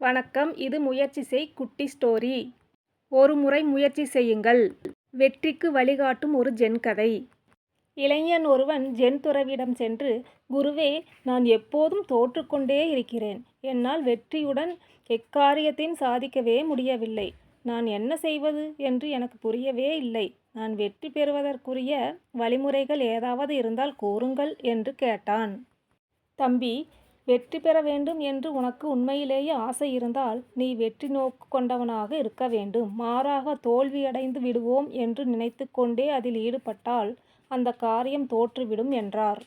வணக்கம். இது முயற்சி செய் குட்டி ஸ்டோரி. ஒரு முறை முயற்சி செய்யுங்கள். வெற்றிக்கு வழிகாட்டும் ஒரு ஜென் கதை. இளைஞன் ஒருவன் ஜென் துறவிடம் சென்று குருவே நான் எப்போதும் தோற்றுக்கொண்டே இருக்கிறேன். என்னால் வெற்றியுடன் எக்காரியத்தையும் சாதிக்கவே முடியவில்லை. நான் என்ன செய்வது என்று எனக்கு புரியவே இல்லை. நான் வெற்றி பெறுவதற்குரிய வழிமுறைகள் ஏதாவது இருந்தால் கூறுங்கள் என்று கேட்டான். தம்பி வெற்றி பெற வேண்டும் என்று உனக்கு உண்மையிலேயே ஆசை இருந்தால் நீ வெற்றி நோக்கு கொண்டவனாக இருக்க வேண்டும். மாறாக தோல்வியடைந்து விடுவோம் என்று நினைத்து கொண்டே அதில் ஈடுபட்டால் அந்த காரியம் தோற்றுவிடும் என்றார்.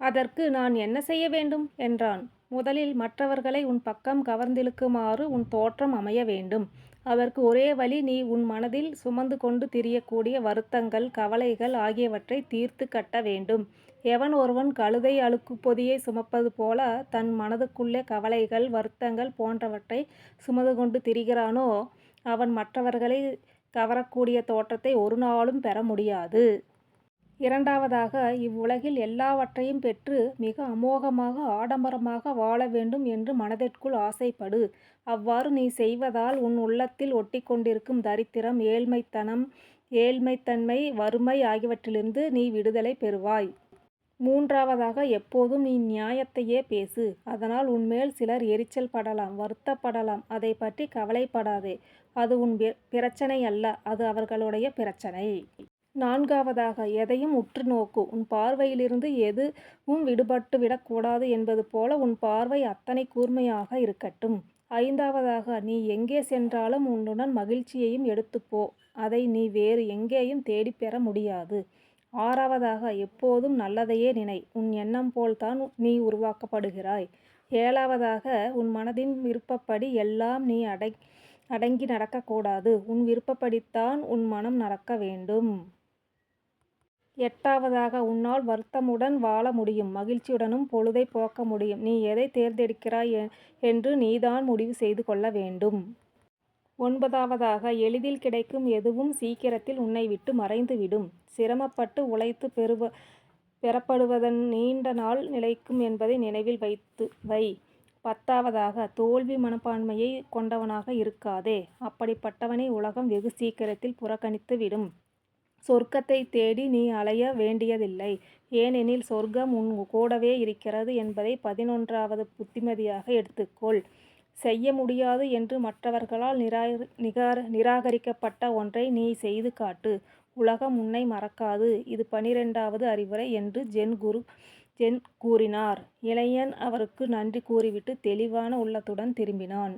அதற்கு நான் என்ன செய்ய வேண்டும்? என்றான். முதலில் மற்றவர்களை உன் பக்கம் கவர்ந்திழுக்குமாறு உன் தோற்றம் அமைய வேண்டும். அதற்கு ஒரே வழி நீ உன் மனதில் சுமந்து கொண்டு திரியக்கூடிய வருத்தங்கள் கவலைகள் ஆகியவற்றை தீர்த்து கட்ட வேண்டும். எவன் ஒருவன் கழுதை அழுக்கு பொதியை சுமப்பது போல தன் மனதுக்குள்ளே கவலைகள் வருத்தங்கள் போன்றவற்றை சுமந்து கொண்டு திரிகிறானோ அவன் மற்றவர்களை கவரக்கூடிய தோற்றத்தை ஒரு நாளும் பெற முடியாது. இரண்டாவதாக இவ்வுலகில் எல்லாவற்றையும் பெற்று மிக அமோகமாக ஆடம்பரமாக வாழ வேண்டும் என்று மனதிற்குள் ஆசைப்படு. அவ்வாறு நீ செய்வதால் உன் உள்ளத்தில் ஒட்டி கொண்டிருக்கும் தரித்திரம் ஏழ்மைத்தனம் ஏழ்மைத்தன்மை வறுமை ஆகியவற்றிலிருந்து நீ விடுதலை பெறுவாய். மூன்றாவதாக எப்போதும் நீ நியாயத்தையே பேசு. அதனால் உன்மேல் சிலர் எரிச்சல் படலாம் வருத்தப்படலாம். அதை பற்றி கவலைப்படாதே. அது உன் பிரச்சனை அல்ல அது அவர்களுடைய பிரச்சனை. நான்காவதாக எதையும் உற்று நோக்கு. உன் பார்வையிலிருந்து எதுவும் விடுபட்டு விடக்கூடாது என்பது போல உன் பார்வை அத்தனை கூர்மையாக இருக்கட்டும். ஐந்தாவதாக நீ எங்கே சென்றாலும் உன்னுடன் மகிழ்ச்சியையும் எடுத்துப்போ அதை நீ வேறு எங்கேயும் தேடிப் பெற முடியாது. ஆறாவதாக எப்போதும் நல்லதையே நினை. உன் எண்ணம் போல்தான் நீ உருவாக்கப்படுகிறாய். ஏழாவதாக உன் மனதின் விருப்பப்படி எல்லாம் நீ அடை அடங்கி நடக்கக்கூடாது. உன் விருப்பப்படித்தான் உன் மனம் நடக்க வேண்டும். எட்டாவதாக உன்னால் வருத்தமுடன் வாழ முடியும் மகிழ்ச்சியுடனும் பொழுதை போக்க முடியும். நீ எதை தேர்ந்தெடுக்கிறாய் என்று நீதான் முடிவு செய்து கொள்ள வேண்டும். ஒன்பதாவதாக எளிதில் கிடைக்கும் எதுவும் சீக்கிரத்தில் உன்னை விட்டு மறைந்துவிடும். சிரமப்பட்டு உழைத்து பெறுவ பெறப்படுவதன் நீண்ட நாள் நிலைக்கும் என்பதை நினைவில் வைத்து வை. பத்தாவதாக தோல்வி மனப்பான்மையை கொண்டவனாக இருக்காதே. அப்படிப்பட்டவனை உலகம் வெகு சீக்கிரத்தில் புறக்கணித்து விடும் சொர்க்கத்தை தேடி நீ அலைய வேண்டியதில்லை. ஏனெனில் சொர்க்கம் உன் கூடவே இருக்கிறது என்பதை பதினொன்றாவது புத்திமதியாக எடுத்துக்கொள். செய்ய முடியாது என்று மற்றவர்களால் நிரா நிகார நிராகரிக்கப்பட்ட ஒன்றை நீ செய்து காட்டு. உலகம் உன்னை மறக்காது. இது பனிரெண்டாவது அறிவுரை என்று ஜென் குரு ஜென் கூறினார். இளையன் அவருக்கு நன்றி கூறிவிட்டு தெளிவான உள்ளத்துடன் திரும்பினான்.